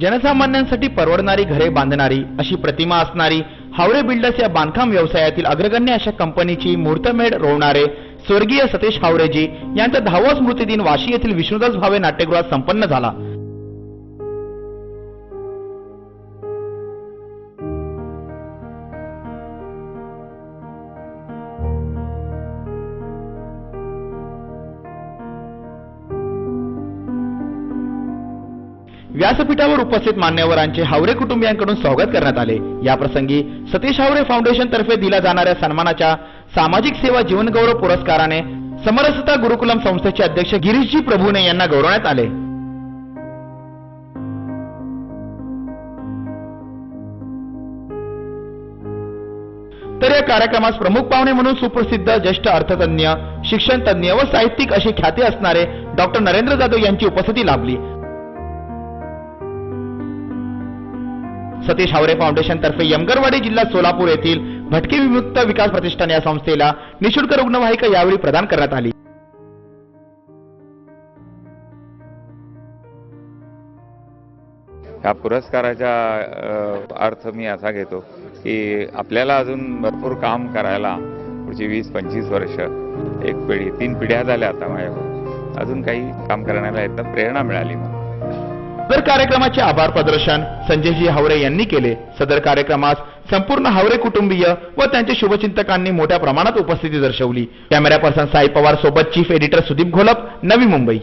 जनसामान्यांसाठी परवडणारी घरे बांधणारी अशी प्रतिमा असणारी हावरे बिल्डर्स या बांधकाम व्यवसायातील अग्रगण्य अशा कंपनीची मुहूर्तमेढ रोवणारे स्वर्गीय सतीश हावरेजी यांचा दहावा स्मृतिदिन वाशी येथील विष्णुदास भावे नाट्यगृहात संपन्न झाला. व्यासपीठावर उपस्थित मान्यवरांचे हावरे कुटुंबियांकडून स्वागत करण्यात आले. या प्रसंगी सतीश हावरे फाउंडेशन तर्फे दिल्या जाणाऱ्या सन्मानाच्या सामाजिक सेवा जीवनगौरव पुरस्काराने समरसता गुरुकुलम संस्थेचे अध्यक्ष गिरीशजी प्रभूने यांना गौरवण्यात आले. तर या कार्यक्रमास प्रमुख पाहुणे म्हणून सुप्रसिद्ध ज्येष्ठ अर्थतज्ञ शिक्षण तज्ञ व साहित्यिक अशी ख्याती असणारे डॉक्टर नरेंद्र जाधव यांची उपस्थिती लाभली. सतीश हावरे फाउंडेशन तर्फे यमगरवाडी जिल्हा सोलापूर येथील भटके विमुक्त विकास प्रतिष्ठान या संस्थेला निशुल्क रुग्णवाहिका यावेळी प्रदान करण्यात आली. ह्या पुरस्काराचा अर्थ मी असा घेतो की आपल्याला अजून भरपूर काम करायला पुढची वीस पंचवीस वर्ष एक पिढी तीन पिढ्या झाल्या आता माझ्यावर अजून काही काम करण्याला एकदम प्रेरणा मिळाली सदर कार्यक्रमाचे आभार प्रदर्शन. संजयजी हावरे यांनी केले. सदर कार्यक्रमास संपूर्ण हावरे कुटुंबीय व त्यांच्या शुभचिंतकांनी मोठ्या प्रमाणात उपस्थिती दर्शवली. कॅमेरा पर्सन साई पवार सोबत चीफ एडिटर सुदीप घोलप नवी मुंबई.